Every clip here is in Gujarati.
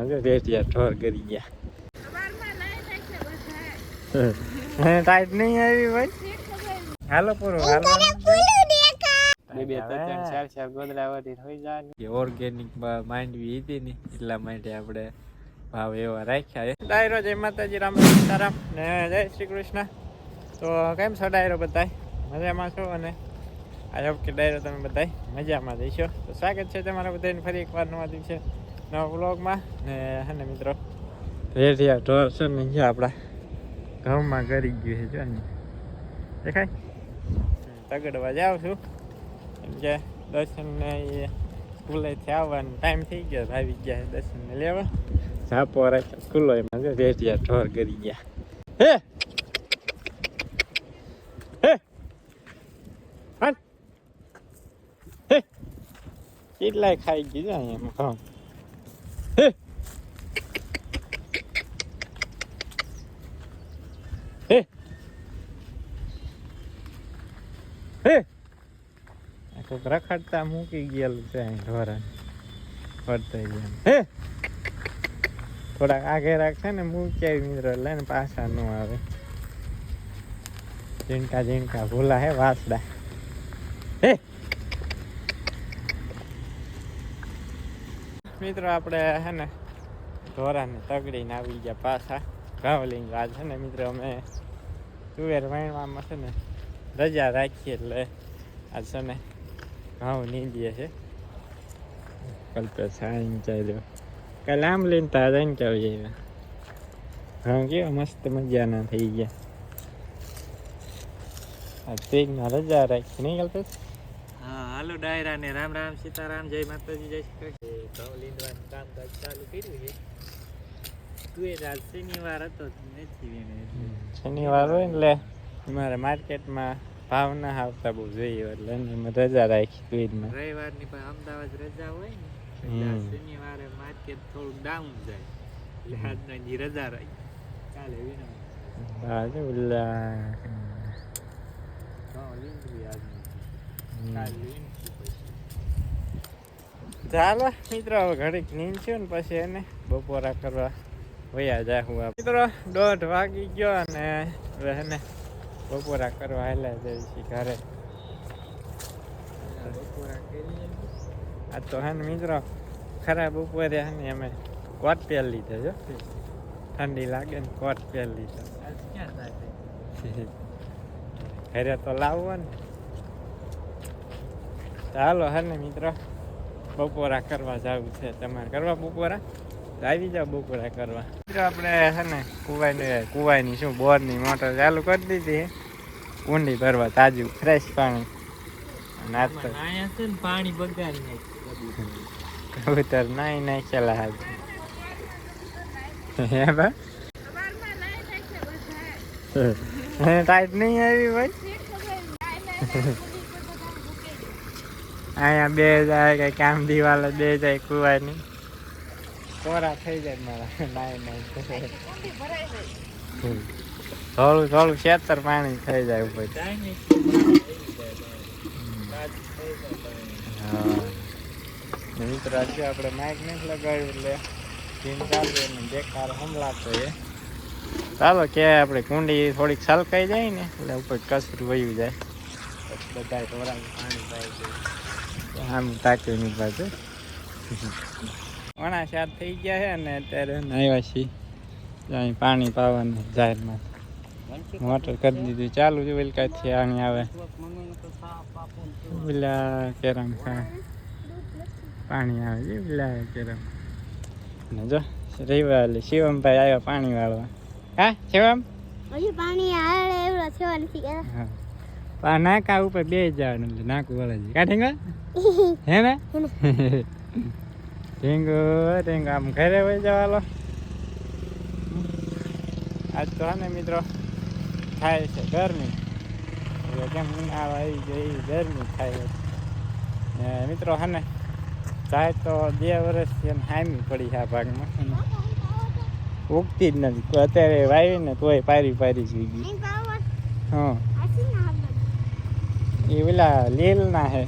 હવે રેટિયા ઠોર કરી ગયા. હે ટાઈટ નહીં આવી ભાઈ? હાલો પૂરો હાલો. બે બે ત્રણ ત્રણ ચાર ચાર ગોદડા વધી થઈ જાય ઓર્ગેનિક માંડવી હતી ને એટલા માટે આપણે ભાવ એવા રાખ્યા છે. ડાયરો જય માતાજી રામ રામ સીતારામ ને જય શ્રી કૃષ્ણ. તો કેમ છો ડાયરો બધાય? મજામાં છો? અને આઈ હોપ કે ડાયરો તમે બધાય મજામાં જઈશો તો સ્વાગત છે તમારા બધાને ફરી એકવાર નવા દિવસે. નવા વ્લોગમાં ને હે ને મિત્રો? રેઢિયા ઢોર છે ને જે આપણા ઘઉંમાં ગરી ગયું છે જો અહીંયા. દેખાય? તગડવા જાઉં છું. એમ કે દર્શનને એ સ્કૂલેથી આવવાનો ટાઈમ થઈ ગયો આવી ગયા દર્શનને લેવા. ઝાપો રાખ્યો ખુલ્લો એમાં જો રેડિયા ઢોર કરી ગયા. હે? હે? હાલ. હે? કેટલાય ખાઈ ગયું છે અહીંયા ઘઉં હે હે હે આ કોક રખડતા મૂકી ગયેલું છે અહીં ઢોરાને ફરતા ગયા. હે? થોડાક આગે રાખશે ને મૂકી મિત્રો એટલે ને પાછા ન આવે. ઝીણકા ઝીણકા ભૂલા હે વાસડા. હે? મિત્રો આપણે હે ને ઢોરાને તગડીને આવી ગયા પાછા. ઘાવલિંગ આ છે ને મિત્રો અમે તુવેર વાણવામાં છે ને રજા રાખીએ એટલે આજ છે ને ઘઉં નીંદીએ છે કલ્પે સાઈન ચાલ્યો. કાલે આમ લઈને તાજા ચાવ જાય હા કેવા મસ્ત મજાના થઈ ગયા. આ તેગમાં રજા રાખી નહીં કલ્પેશ હા હાલો ડાયરા ને રામ રામ સીતારામ જય માતાજી જય શ્રી કૃષ્ણ. ઘઉં લીંદવાનું કામકાજ ચાલુ કર્યું છે. તું એ આજ શનિવાર હતો તો નથી શનિવાર હોય ને એટલે મારે માર્કેટમાં ભાવ ના આવતા બહુ જોઈએ એટલે એને રજા રાખી રવિવાર રવિવારની પણ અમદાવાદ રજા હોય ને. શનિવારે માર્કેટ થોડુંક ડાઉન જાય. એટલે આજનો દી રજા રાખી. ચાલે વિનો આજે જો ઓલા ચાલો મિત્રો હવે ઘડીક નીંદશું ને પછી એને બપોરા કરવા વયા જાય હું મિત્રો દોઢ વાગી ગયો અને હવે એને ને બપોરા કરવા હેલા જઈએ છીએ ઘરે. બપોરા કરીએ આ તો હે મિત્રો ખરા બપોરે હે ને અમે કોટ પહેર લીધો જો ઠંડી લાગે ને કોટ પહેરી લીધો. ઘરે તો લાવવો ને. ચાલો હે ને મિત્રો બપોરા કરવા જવું છે તમારે. કરવા બપોરા? આવી જાઓ બપોરા કરવા. મિત્રો આપણે હે ને કુવાઈ કુવાઈની શું બોરની મોટર ચાલુ કરી દીધી ઊંડી ભરવા તાજું ફ્રેશ પાણી. પાણી બગાડી કબૂતર નાઈ નાખેલા હાલ. હે બા? હે ટાઈટ નહીં આવી ભાઈ અહીંયા બે જાય કઈ કામ દિવાલ બે જાય કુવાની. કોરા થઈ જાય મારા. નાઈ નાઈ. થોડું થોડું ખેતર પાણી થઈ જાય ઉપર. મિત્રો આજે આપણે માઇક નથી લગાવ્યું એટલે જીમ ચાલુ અને હમલાતો એ ચાલો કે આપણે કુંડી થોડીક છલકાઈ જાય ને, એટલે ઉપર કસરું વયું જાય. બધા ઢોરાને પાણી પાઈ છે. આમ તાકી ની બાજુ ઘણા સાત થઈ ગયા છે ને, અત્યારે આવ્યા છીએ. પાણી પાવાનું જાહેરમાં મોટર કરી દીધું. ચાલુ છે વેલકાથી આણી આવે પેલા કેરમ પાણી આવે છે પેલા કેરમ. ને જો રવિવાર શિવમ શિવમભાઈ આવ્યા પાણી વાળવા. હા શિવમ? પાણી આવે એવડો થયો નથી હા. આ નાકા ઉપર બે જવાનું એટલે નાકું વળે છે. કાઢી હે ને? ઢીંગો ઢીંગો આમ ઘરે વહી જવાલો આજ તો હે ને મિત્રો થાય છે ગરમી કેમ ઉનાળો આવી ગયો એવી ગરમી થાય છે. ને મિત્રો હને ને તો બે વર્ષથી એને હામી પડી છે આ ભાગમાં. ઉગતી જ નથી અત્યારે વાવી ને તોય પારી પારી થઈ ગઈ હા. આસી ના હાલ? એ પેલા લીલ ના હે.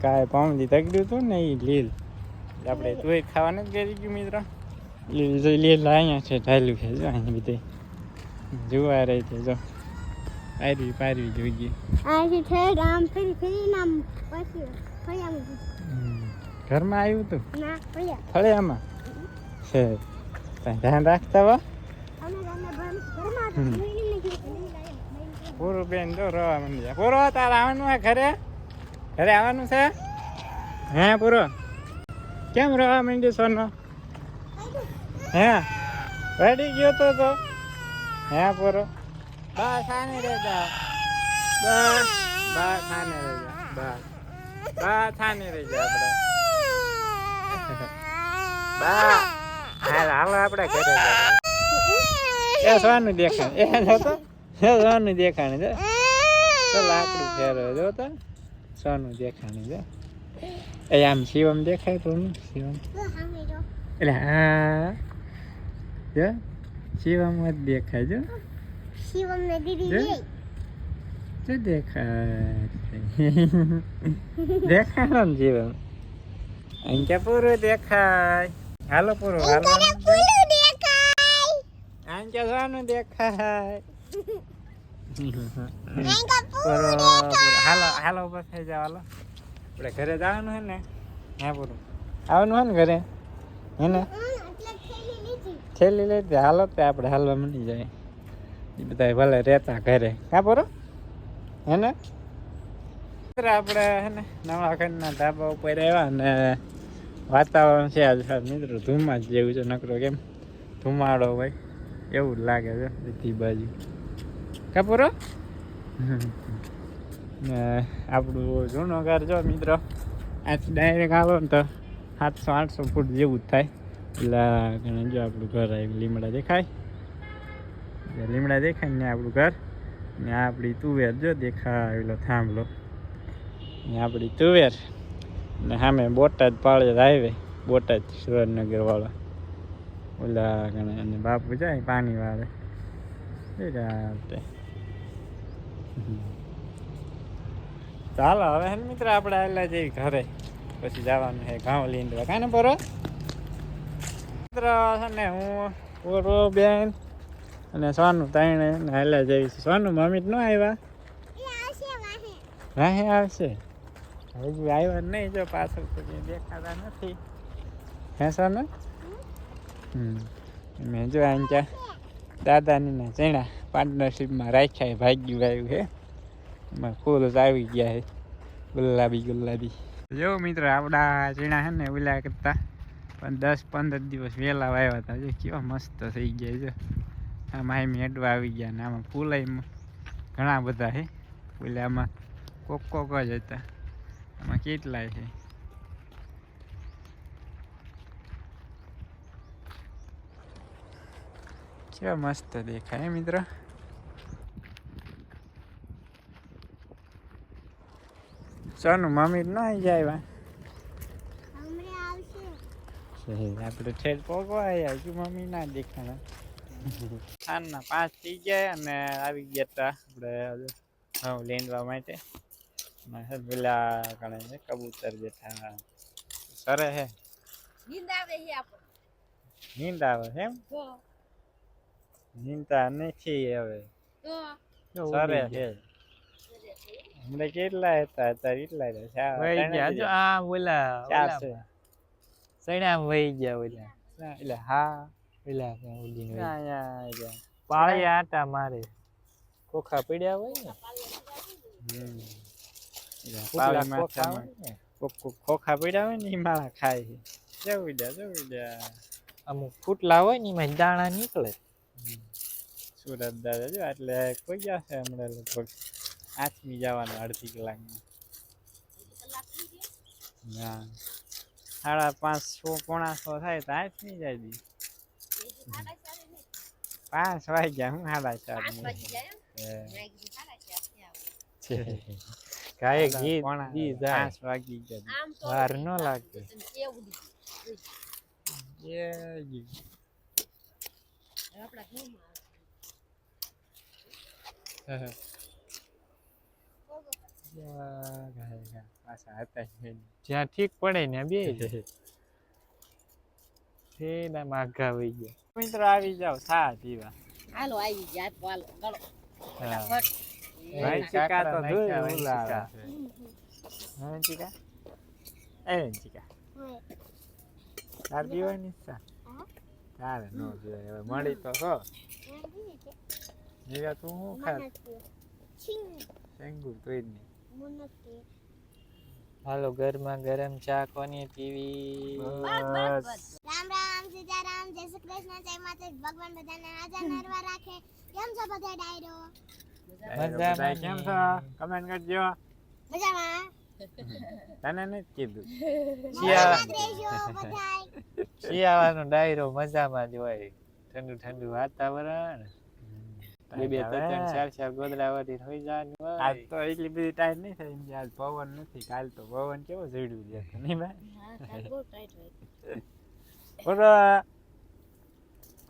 કાંઈ પામજી તગડ્યું હતું ને એ લીલ. આપણે તોય ખાવાનું જ કરી ગયું મિત્રો. લીલ લીલ અહીંયા છે ઢાલ્યું છે જો અહીં બધે. જોવા રહી છે જો. પારવી પારવી જોઈ ગઈ અહીંથી આમ ફરી ફરી આમ પછી ફળિયામાં ઘરમાં આવ્યું હતું ના ફળિયા. ફળિયામાં? છે. ત્યાં ધ્યાન રાખતા લાવ્યા. પૂરું બેન જો રવા જાય પૂરો તારે આવવાનું છે ઘરે? ઘરે આવવાનું છે? હે પૂરો? કેમ રવા મંદિર સોનો? હે? રેડી ગયો તો તો? હે પર બા ખાને રે જા. બા બા ખાને રે જા. બા બા ખાને રે જા આપણે. બા હાલ હાલો આપણે ઘરે એ સોનું દેખાણ એ જોતો એ સોનું દેખાણ જો તો લાકડું ફેરો જો તો. સોનું દેખાણ જો એ આમ શિવમ દેખાય તો શિવમ. એટલે હા. જો. શિવમ જ દેખાય જો. શિવમને દીદી જો. દેખાય. દેખાય ને શિવમ અહીં ક્યાં પૂરું દેખાય? હાલો પૂરું હાલો. ફૂલું દેખાય. અહીં ક્યાં દેખાય? હાલો હાલો બસ થઈ જાવ હાલો. આપણે ઘરે જવાનું હે ને? હા પૂરું. આવવાનું હે ને ઘરે? હે ને? છેલ્લી લઈ હાલો તે આપણે હાલવા મળી જાય. એ બધા ભલે રહેતા ઘરે. કા બરો હે ને આપણે હે ને ઘરના ધાબા ઉપર આવ્યા ને વાતાવરણ છે આજ મિત્રો ધુમ્મા જ જેવું છે, નકરો કેમ? ધુમાડો હોય, એવું લાગે છે, બધી બાજુ. કા પૂરો ને આપણું જૂનો ઘર જો, મિત્રો આથી ડાયરેક્ટ આવો ને તો સાતસો, આઠસો ફૂટ જેવું જ થાય. એટલે ઘણા જો આપણું ઘર આવ્યું લીમડા દેખાય. લીમડા દેખાય ને આપણું ઘર. ને આપણી તુવેર જો દેખાય ઓલો થાંભલો. ને આપણી તુવેર. ને સામે બોટાદ પાળે હાઈવે બોટાદ સુરેન્દ્રનગર વાળા ઓલા ઘણા અને બાપુ જાય પાણી વાળે. રાતે. ચાલો, હવે મિત્ર, આપણે આવેલા જઈએ ઘરે. પછી જવાનું છે ઘઉં લીંડવા. કાને મિત્ર છે ને હું ઓરો બેન અને સોનું તાણે ને જઈ જઈશ સોનું મમ્મી ન આવ્યા રાહે આવશે હજુ આવ્યા નહીં જો પાછળ તો દેખાતા નથી. હે સોનું? હમ. મેં જો આંચા દાદાની ને ચણા પાર્ટનરશીપમાં રાખ્યા ભાગ્યું આવ્યું હે. એમાં ફૂલ જ આવી ગયા છે ગુલાબી ગુલાબી. જો મિત્રો આપણા ચણા છે ને ઓલા કરતા પણ દસ પંદર દિવસ વહેલા વાવ્યા હતા જો કેવા મસ્ત થઈ ગયા છે. આમાં એમ હેડવા આવી ગયા ને આમાં ફૂલાઈ ઘણા બધા છે બોલે આમાં કોક કોક જ હતા. આમાં કેટલાય છે કેવા મસ્ત દેખાય મિત્ર. સોનું મમ્મી ના જાય. આપણે ઠેર પોગવા આવ્યા હજુ મમ્મી ના દેખાણા. ખાનના પાંચ થઈ ગયા અને આવી ગયા તા આપણે લેંદવા માટે. પેલા કણે છે કબૂતર બેઠા સરે હે. નીંદ આવે છે એમ? નીંદતા નથી હવે. સરે છે હમણાં કેટલા હતા અત્યારે એટલા હતા. આ ઓલા ચાર ઓલા છે સૈણા વહી ગયા ઓલા એટલે હા ઓલા ઓલી. પાળિયા આટા મારે ખોખા પડ્યા હોય ને ખોખા પડ્યા હોય ને એ માળા ખાય છે જવું જા જવું જા અમુક ફૂટલા હોય ને એમાં દાણા નીકળે. સુરત દાદા જો એટલે કોઈ ગયા છે હમણાં લગભગ? આઠમી જવાનું અડધી કલાકમાં. ના સાડા પાંચ છ પોણા છ થાય તો થઈ જાય દી. પાંચ વાગ્યા હું સાડા ચાર દી જાય. પાંચ વાગી ગયા વાર ન લાગે. એ. પાછા હતા. જ્યાં ઠીક પડે ને બે સીધા માઘા વહી ગયા મિત્રો આવી જાવ થા પીવા હાલો આવી ગયા હાલો ગળો ભાઈ ચીકા તો જોઈ ઓલા. હા ચીકા એ ચીકા તાર પીવાની ઈચ્છા તારે નો પીવાય હવે મળી તો છો કે જીગા તું શું ખા. શેંગુર તોય નહીં. હાલો ઘરમાં ગરમ ચા કોની પીવી? બસ રામ રામ સીતારામ જય શ્રી કૃષ્ણ જય માતા ભગવાન બધાને હાજર નરવા રાખે. કેમ છો બધા ડાયરો? બધા કેમ છો? કમેન્ટ કરજો. મજામાં? તને નથી કીધું. શિયાળાનો ડાયરો મજામાં જ હોય. ઠંડુ ઠંડુ વાતાવરણ. બે બે ત્રણ ત્રણ ચાર ચાર ગોદડા વધી થઈ જવાનું આજ તો એટલી બધી ટાઈમ નહીં થઈ આજ પવન નથી કાલ તો પવન કેવો ઝડ્યું છે નહીં ભાઈ? બહુ ટાઈટ હોય. બોલો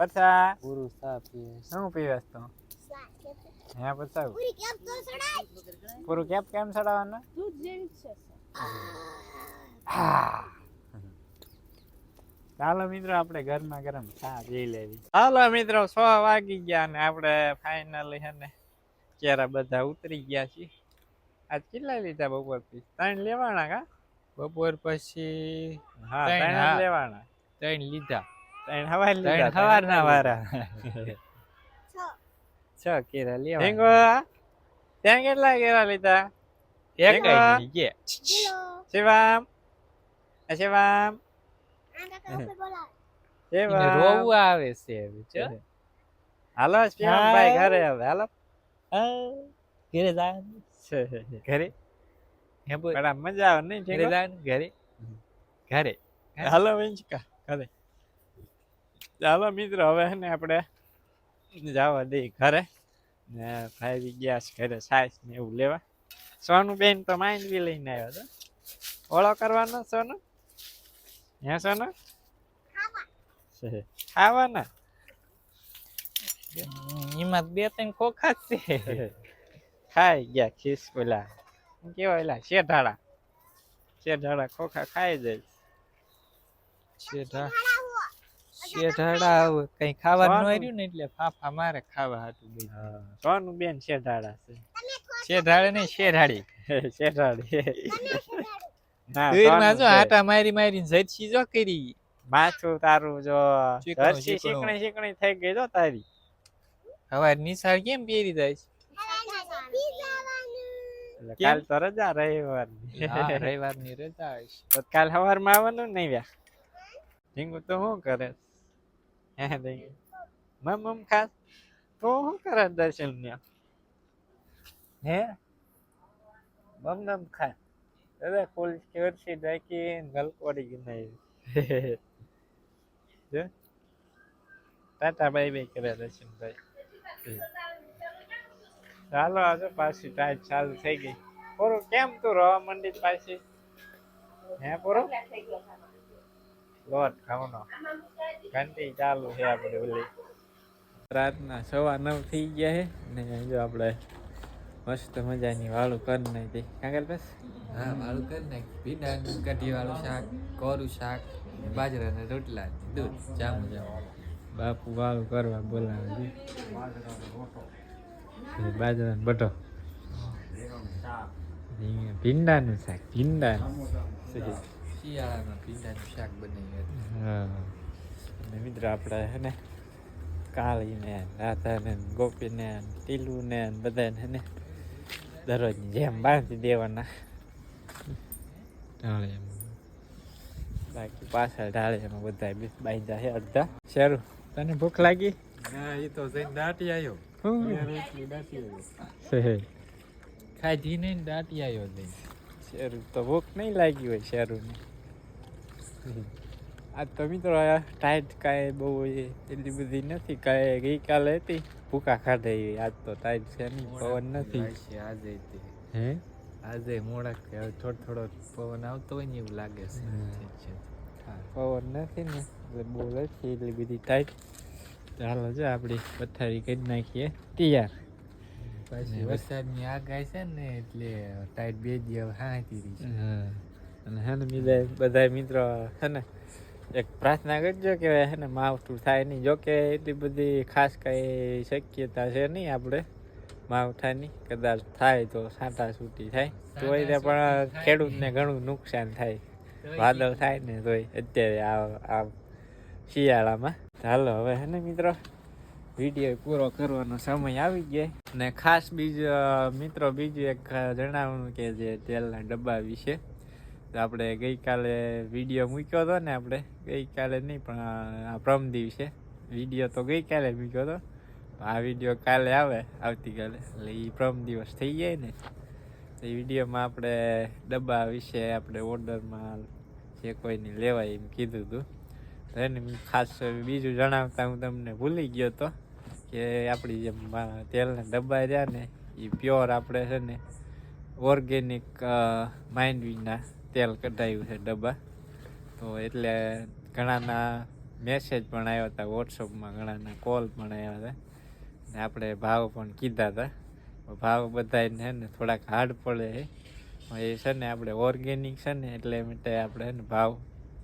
પછા પૂરું સા પીએ શું પીવેસ તો? હે પછા પૂરી કેમ તો સડાય? પૂરું કેપ કેમ ચડાવવાનું દૂધ જેવી છે ચાલો મિત્રો આપણે ગરમા ગરમ ચા પી લેવી. ચાલો મિત્રો સો વાગી ગયા ને આપણે ફાઇનલી છે ને ચહેરા બધા ઉતરી ગયા છીએ. આજ કેટલા લીધા બપોરથી ત્રણ લેવાના કા? બપોર પછી હા ત્રણ, હા. લેવાના. ત્રણ લીધા. ત્રણ હવાર લીધા ત્રણ સવારના વારા. છ. કેરા લેવા ઢીંગો ત્યાં કેટલા કેરા લીધા? એક. હેલો. શિવામ. શિવામ. રોવું આવે છે હવે, હાલો શિવામભાઈ ઘરે હવે હાલો. ઘરે જવાનું. ઘરે? હે બોલ. પણ આમ મજા આવે નહીં ઘરે ઢીંગો? ઘરે? ઘરે? હાલો વેંચકા ઘરે. ચાલો મિત્રો હવે ને આપણે જવા દઈ ઘરે. ને ભાઈ ગયા ઘરે સાઈસ ને એવું લેવા. સોનું બેન તો માઇન્ડ બી લઈને આવ્યો હતો. ઓળો કરવાનો સોનું? હે સોનું. ખાવાના. એમાં બે ત્રણ ખોખા જ છે. ખાઈ ગયા ખીસ પેલા. કેવા કેવાય એલા શેઢાળા. શેઢાળા ખોખા ખાઈ જાય. શેઢા શેઢાળા કઈ ખાવા સ્વાદનું. આવ્યું ને એટલે ફાફા મારે ખાવા હતું બે સોનું બેન શેઢાળા છે. શેઢાળે નહીં શેઢાળી. શેઢાળી. ના જો આટા મારી મારી જડસી જો કરી. માથું તારું જો ચીકણું. શીકણી શીકણી થઈ ગઈ જો તારી. હવે નિશાળ કેમ પહેરી જાય છે? કાલ તો રજા રવિવાર હા, રવિવારની રજા તો કાલ સવારમાં આવવાનું નહીં વ્યા ઢીંગુ તો શું કરે? મમ મમ ખાસ. તો શું કરે દર્શન હે? મમ મમ ખા દાદા ફૂલ કેવરસી ડાકી ગલકોડી ગઈ જો. ટાટા બાય બાય કરે દર્શનભાઈ ચાલો આજે પાછી ટાઈટ ચાલુ થઈ ગઈ. પૂરું કેમ તું રવા મંડી પાછી? હે પૂરું? લોટ ખાવાનો. ઘંટી ચાલુ છે આપણે ઓલી. રાતના સવા નવ થઈ ગયા છે ને જો આપણે મસ્ત મજાની વાળું કરી નાખી કાંગલ બસ? હા વાળું કરી નાખ ભીંડા કઢી વાળું શાક કોરું શાક બાજરાના રોટલા દૂધ જામ જામ. બાપુ વાળું કરવા બોલાવે છે. બાજરાનો બટો. ભીંડાનું શાક ભીંડાનું શિયાળામાં ભીંડાનું શાક બનાવી હા. મિત્રો આપણે હે ને કાળીને રાધાને ને ગોપીને ટીલુને ને બધાને હે ને દરરોજની જેમ બાંધી દેવાના. ઢાળિયામાં બાકી પાછળ ઢાળિયામાં બધા બી બાંધ્યા છે અડધા. શરૂ તને ભૂખ લાગી? ના એ તો જઈને દાટી આવ્યો ખાધી નહીં ને દાટી આવ્યો જઈને. શેરું તો ભૂખ નહીં લાગી હોય શેરુને. આજ તો મિત્રો આ ટાઈટ કાંઈ બહુ એ એટલી બધી નથી કાંઈ ગઈકાલે હતી. ભૂકા ખાધે આજ તો ટાઈટ છે નહીં પવન નથી. આજે હે? આજે મોડા થોડો થોડો પવન આવતો હોય ને એવું લાગે છે. હા. પવન નથી ને એટલે બહુ છે એટલી બધી ટાઈટ ચાલો જો આપણી પથારી કરી નાખીએ. તૈયાર. પછી ને વરસાદની આગાહી છે ને એટલે ટાઈટ બે દી હવે હાંતી રહી છે. હા અને હે ને બીજા બધા મિત્રો છે ને એક પ્રાર્થના કરજો કે હે ને માવઠું થાય નહીં. જોકે એટલી બધી ખાસ કંઈ શક્યતા છે નહીં આપણે. માવઠાની કદાચ થાય તો સાંટા છૂટી થાય. તોય તે પણ ખેડૂતને ઘણું નુકસાન થાય. વાદળ થાય ને તોય અત્યારે આ આ શિયાળામાં. ચાલો હવે હે ને મિત્રો વીડિયો પૂરો કરવાનો સમય આવી ગયો. ને ખાસ બીજ મિત્રો બીજું એક જણાવવાનું કે જે તેલના ડબ્બા વિશે. આપણે ગઈકાલે વીડિયો મૂક્યો હતો ને આપણે. ગઈકાલે નહીં, પણ આ પ્રમ દિવસે વીડિયો તો ગઈકાલે મૂક્યો હતો. આ વીડિયો કાલે આવે, આવતીકાલે. એટલે એ પ્રમ દિવસ થઈ જાય ને. એ વિડીયોમાં આપણે ડબ્બા વિશે આપણે ઓર્ડરમાં જે કોઈને લેવાય એમ કીધું હતું તો એને ખાસ બીજું જણાવતા હું તમને ભૂલી ગયો હતો કે આપણી જે તેલના ડબ્બા રહ્યા ને એ પ્યોર આપણે છે ને ઓર્ગેનિક માઇન્ડવીના તેલ કઢાયું છે ડબ્બા. તો એટલે ઘણાના મેસેજ પણ આવ્યા હતા વોટ્સઅપમાં ઘણાના કોલ પણ આવ્યા હતા. ને આપણે ભાવ પણ કીધા હતા. ભાવ બધાને ને થોડાક હાર્ડ પડે એ છે ને આપણે ઓર્ગેનિક છે ને એટલે માટે આપણે ભાવ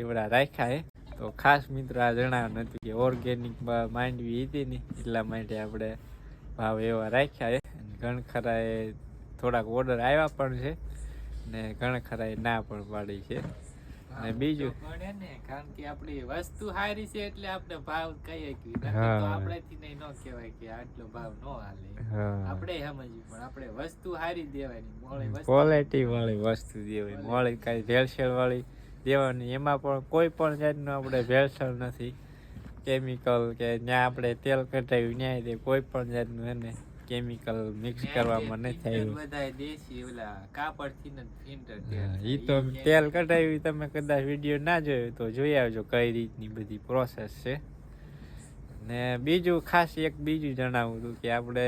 એવડા રાખ્યા છે. તો ખાસ મિત્ર આ જણાવ્યું નથી કે ઓર્ગેનિક માંડવી હતી ને એટલા માટે આપણે ભાવ એવા રાખ્યા છે. અને ખરા એ થોડાક ઓર્ડર આવ્યા પણ છે. ને ઘણા ખરા ના પણ પાડી છે. ને બીજું? પડે ને કારણ કે આપણી વસ્તુ સારી છે એટલે આપણે ભાવ કહીએ કે. આપણેથી નહીં ન કહેવાય કે આટલો ભાવ ન હાલે. આપણે સમજવું પણ આપણે વસ્તુ સારી દેવાની ક્વોલિટી વાળી વસ્તુ દેવાય મોળી કાંઈ ભેળસેળ વાળી દેવાની. એમાં પણ કોઈ પણ જાતનું આપણે ભેળસેળ નથી. કેમિકલ કે ત્યાં આપણે તેલ કઢાવ્યું ન્યાય દે કોઈ પણ જાતનું એને કેમિકલ મિક્સ કરવામાં નથી થયું. બધા દેશી ઓલા કાપડથી ને ફિલ્ટર એ તો તેલ કઢાવ્યું તમે કદાચ વીડિયો ના જોયો તો જોઈ આવજો કઈ રીતની બધી પ્રોસેસ છે. ને બીજું ખાસ એક બીજું જણાવું હતું કે આપણે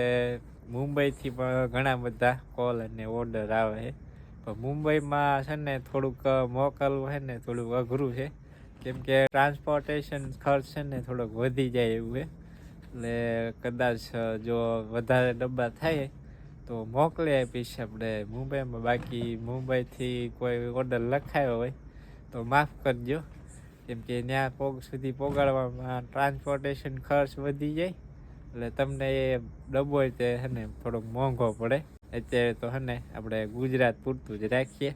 મુંબઈથી પણ ઘણા બધા કોલ અને ઓર્ડર આવે. છે પણ મુંબઈમાં છે ને થોડુંક મોકલવું છે ને થોડુંક અઘરું છે. કેમ કે ટ્રાન્સપોર્ટેશન ખર્ચ છે ને થોડોક વધી જાય એવું છે. એટલે કદાચ જો વધારે ડબ્બા થાય, તો મોકલી આપીશ આપણે મુંબઈમાં. બાકી મુંબઈથી કોઈ ઓર્ડર લખાયો હોય, તો માફ કરજો. કેમ કે ત્યાં પોગ સુધી પોગાડવામાં ટ્રાન્સપોર્ટેશન ખર્ચ વધી જાય, એટલે તમને એ ડબ્બો હોય તે હને થોડોક મોંઘો પડે. અત્યારે તો હને આપણે ગુજરાત પૂરતું જ રાખીએ.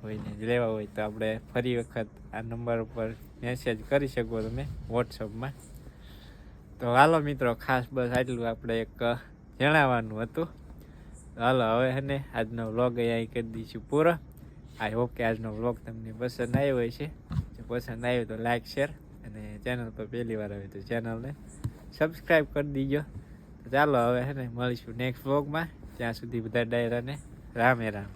કોઈને જ લેવા હોય તો આપણે ફરી વખત આ નંબર ઉપર મેસેજ કરી શકો તમે વોટ્સઅપમાં તો હાલો મિત્રો, ખાસ બસ આટલું આપણે એક જણાવવાનું હતું. હાલો, હવે હે ને, આજનો વ્લોગ અહીં કરી દઈશું પૂરો. આઈ હોપ કે આજનો વ્લોગ તમને પસંદ આવ્યો હોય છે જો પસંદ આવ્યો તો લાઈક શેર અને ચેનલ પર પહેલી વાર આવે તો ચેનલને સબસ્ક્રાઈબ કરી દીજો. તો ચાલો, હવે હે ને, મળીશું નેક્સ્ટ વ્લોગમાં ત્યાં સુધી બધા ડાયરાને રામે રામ.